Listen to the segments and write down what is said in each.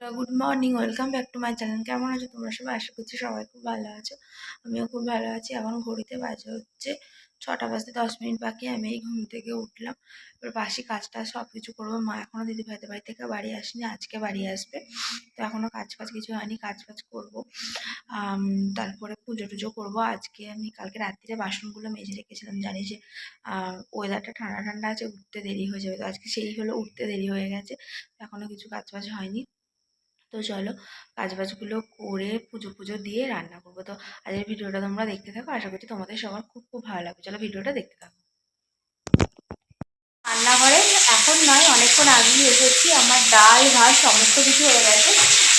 Good morning welcome back to my channel কেমন আছো তোমরা সবাই? আশা করছি সবাই খুব ভালো আছো। আমিও খুব ভালো আছি। এখন ঘড়িতে বাজে হচ্ছে ছটা বাজতে দশ মিনিট বাকি। আমি এই ঘুম থেকে উঠলাম। এবার বাসি কাজটা সব কিছু করব। মা এখনও দিদি ভাইদের বাড়ি থেকে বাড়ি আসেনি, আজকে বাড়ি আসবে। তো এখনও কাজ ফাজ কিছু হয়নি, কাজ ফাজ করব। তারপরে পুজো টুজো করব। আজকে আমি কালকে রাত্রিরে বাসনগুলো মেজে রেখেছিলাম। জানি যে ওয়েদারটা ঠান্ডা ঠান্ডা আছে, উঠতে দেরি হয়ে যাবে। তো আজকে সেই হলো, উঠতে দেরি হয়ে গেছে। এখনও কিছু কাজ বাজ হয়নি। তো চলো কাজবাজগুলো করে পুজো পুজো দিয়ে রান্না করব। তো আজকের ভিডিওটা তোমরা দেখতে থাকো। আশা করছি তোমাদের সবার খুব খুব ভালো লাগবে। চলো ভিডিওটা দেখতে থাকো। রান্নাঘরে এখন নয়, অনেকক্ষণ আগেই এসেছি। আমার ডাল, ভাত সমস্ত কিছু হয়ে গেছে।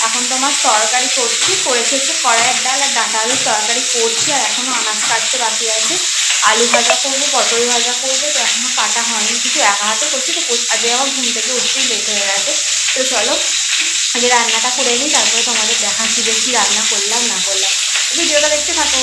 এখন তো আমার তরকারি করছি। করেছি হচ্ছে কড়াইয়ের ডাল আর ডাঁটা আলুর তরকারি করছি আর এখনও আনাজ কাটতে বাকি আছে। আলু ভাজা করব, পটল ভাজা করব। তো এখনও কাটা হয়নি। কিছু একা হাতে করছি। তো আজকে আমার ঘুম থেকে উঠতেই লেট হয়ে গেছে। তো চলো আগে রান্নাটা করে নিই, তারপরে তোমাদের দেখাচ্ছি যে রান্না করলাম, না করলাম। ভিডিওটা দেখতে থাকো।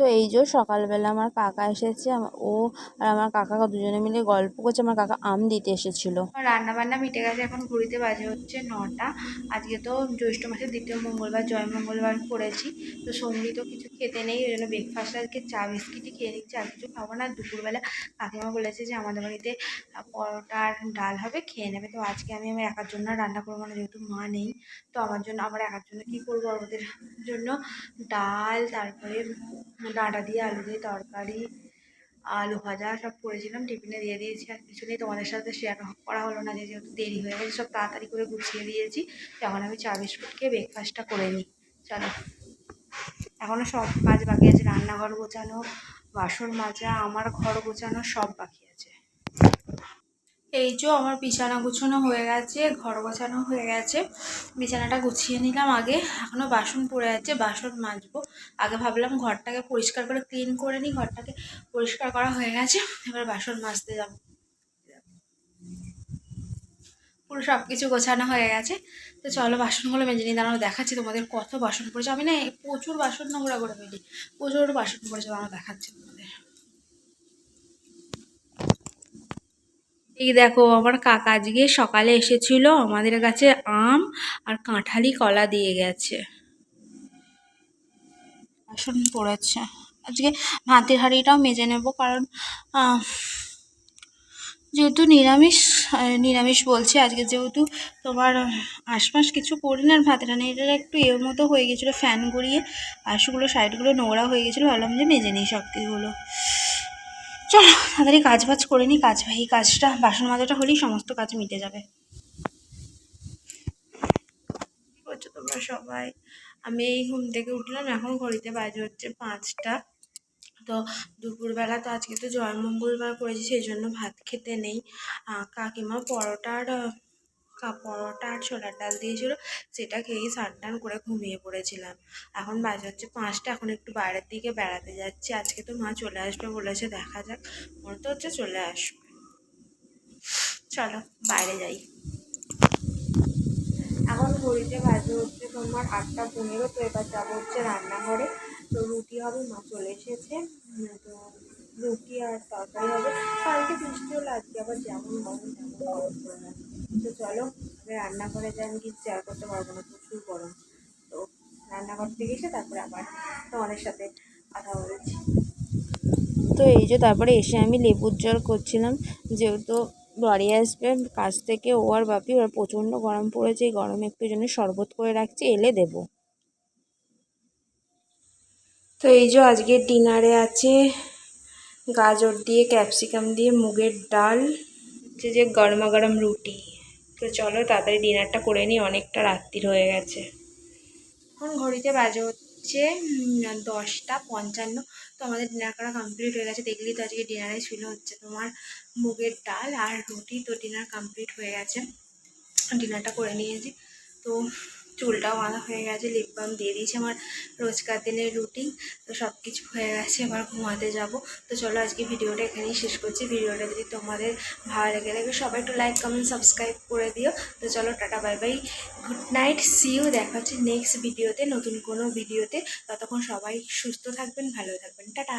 তো এই যে সকালবেলা আমার কাকা এসেছে ও আর আমার কাকা দুজনে মিলে গল্প করছে। আমার কাকা আম দিতে এসেছিল। রান্না বান্না মিটে গেছে, এখন ঘুরিতে বাজে হচ্ছে নটা। আজকে তো জ্যৈষ্ঠ মাসের দ্বিতীয় মঙ্গলবার, জয় মঙ্গলবার করেছি। তো সঙ্গী তো কিছু খেতে নেই, ওই জন্য ব্রেকফাস্ট আজকে চা, বিস্কিটই খেয়ে নিচ্ছি। আর কিছু খাব না, দুপুরবেলা কাকিমা বলেছে যে আমাদের বাড়িতে পরোটা আর ডাল হবে, খেয়ে নেবে। তো আজকে আমি আমার একার জন্য রান্না করব না, যেহেতু মা নেই, তো আমার জন্য, আমার একার জন্য কী করব? ওদের জন্য ডাল, তারপরে ডাঁটা দিয়ে আলু দিয়ে তরকারি, আলু ভাজা সব করেছিলাম, টিফিনে দিয়ে দিয়েছি, আর কিছু নেই, তোমাদের সাথে শেয়ার করা হলো না যেহেতু দেরি হয়ে গেছে, সব তাড়াতাড়ি করে গুছিয়ে দিয়েছি তখন আমি চা বিস্কুট খেয়ে ব্রেকফাস্টটা করে নিই, চলো। এখনও সব কাজ বাকি আছে, রান্নাঘর গোছানো, বাসন মাজা, আমার ঘর গোছানো সব বাকি আছে। এই যে আমার বিছানা গুছানো হয়ে গেছে, ঘর গোছানো হয়ে গেছে। বিছানাটা গুছিয়ে নিলাম আগে এখনও বাসন পড়ে আছে, বাসন মাজবো। আগে ভাবলাম ঘরটাকে পরিষ্কার করে ক্লিন করে নিই, ঘরটাকে পরিষ্কার করা হয়ে গেছে, এবার বাসন মাজতে যাব। পুরো সব কিছু গোছানো হয়ে গেছে। তো চলো বাসনগুলো মেজে নিই দাঁড়ানো দেখাচ্ছি তোমাদের কত বাসন পড়েছে। আমি না প্রচুর বাসন নোংরা করে ফেলি, প্রচুর বাসন পড়েছে দাঁড়ানো দেখাচ্ছি তোমাদের। এই দেখো, আমার কাকা আজকে সকালে এসেছিল আমাদের কাছে আম আর কাঁঠালি কলা দিয়ে গেছে। বাসন পড়েছে। আজকে ভাতের হাঁড়িটাও মেজে নেব কারণ যেহেতু নিরামিষ নিরামিষ বলছি, আজকে যেহেতু তোমার আশপাশ কিছু করি না, আর ভাতের হাঁড়িটা একটু এর মতো হয়ে গেছিল, ফ্যান গড়িয়ে পাশগুলো সাইডগুলো নোংরা হয়ে গেছিল, ভাবলাম যে মেজে নিই সব কিছুগুলো চলো, তাড়াতাড়ি কাজ বাজ করে নিই কাজ ভাই কাজটা, বাসন মাজাটা হলেই সমস্ত কাজ মিটে যাবে। তোমরা সবাই? আমি এই ঘুম থেকে উঠলাম, এখন ঘড়িতে বাজে হচ্ছে পাঁচটা। তো দুপুরবেলা তো আজকে তো জয়মঙ্গলবার করেছি, সেই জন্য ভাত খেতে নেই। কাকিমা পরোটার পরোটা আর ছোলার ডাল দিয়েছিল, সেটা খেয়েই স্নান করে ঘুমিয়ে পড়েছিলাম। এখন বাজে হচ্ছে পাঁচটা, এখন একটু বাইরের দিকে বেড়াতে যাচ্ছি। আজকে তো মা চলে আসবে বলেছে, দেখা যাক। মনে তো হচ্ছে চলে আসবে। চলো, বাইরে যাই। এখন ঘড়িতে বাজে হচ্ছে তোমার আটটা পনেরো, তো এবার যাব হচ্ছে রান্নাঘরে। তো রুটি হবে, মা চলে এসেছে। তো রুটি আর তরকারি হবে। কালকে বৃষ্টি হলো আজকে আবার যেমন গরম তেমন গরম পড়ে তো চলো, আমি রান্নাঘরে যাই, আমি কিছু শেয়ার করতে পারব না, প্রচুর গরম। তো রান্নাঘর থেকে এসে তারপরে আবার তোমাদের সাথে কথা বলেছি। তো এই যে তারপরে এসে আমি লেবুর জল করছিলাম, যেহেতু বাড়ি আসবে, কাজ থেকে ও আর বাপি, ওরা প্রচণ্ড গরম পড়েছে, এই গরমে একটু জন্য শরবত করে রাখছি, এলে দেব। তো এই যে আজকের ডিনারে আছে গাজর দিয়ে, ক্যাপসিকাম দিয়ে, মুগের ডাল, হচ্ছে যে গরমা গরম রুটি। তো চলো তাড়াতাড়ি ডিনারটা করে নিই, অনেকটা রাত্রির হয়ে গেছে। এখন ঘড়িতে বাজে হচ্ছে দশটা পঞ্চান্ন। তো আমাদের ডিনার করা কমপ্লিট হয়ে গেছে। দেখলি তো আজকে ডিনারে ছিল হচ্ছে তোমার মুগের ডাল আর রুটি। তো ডিনার কমপ্লিট হয়ে গেছে। ডিনারটা করে নিয়েছি। তো চুলটাও বাঁধা হয়ে গেছে লিপ বাম দিয়ে দিয়েছি আমার রোজকার দিনের রুটিন তো সব কিছু হয়ে গেছে, এবার ঘুমাতে যাব। তো চলো আজকে ভিডিওটা এখানেই শেষ করছি। ভিডিওটা যদি তোমাদের ভালো লেগে লাগে সবাই একটু লাইক কমেন্ট সাবস্ক্রাইব করে দিও। তো চলো tata bye bye good night see you দেখা হচ্ছে নেক্সট ভিডিওতে নতুন কোনো ভিডিওতে ততক্ষণ সবাই সুস্থ থাকবেন, ভালো থাকবেন, টাটা।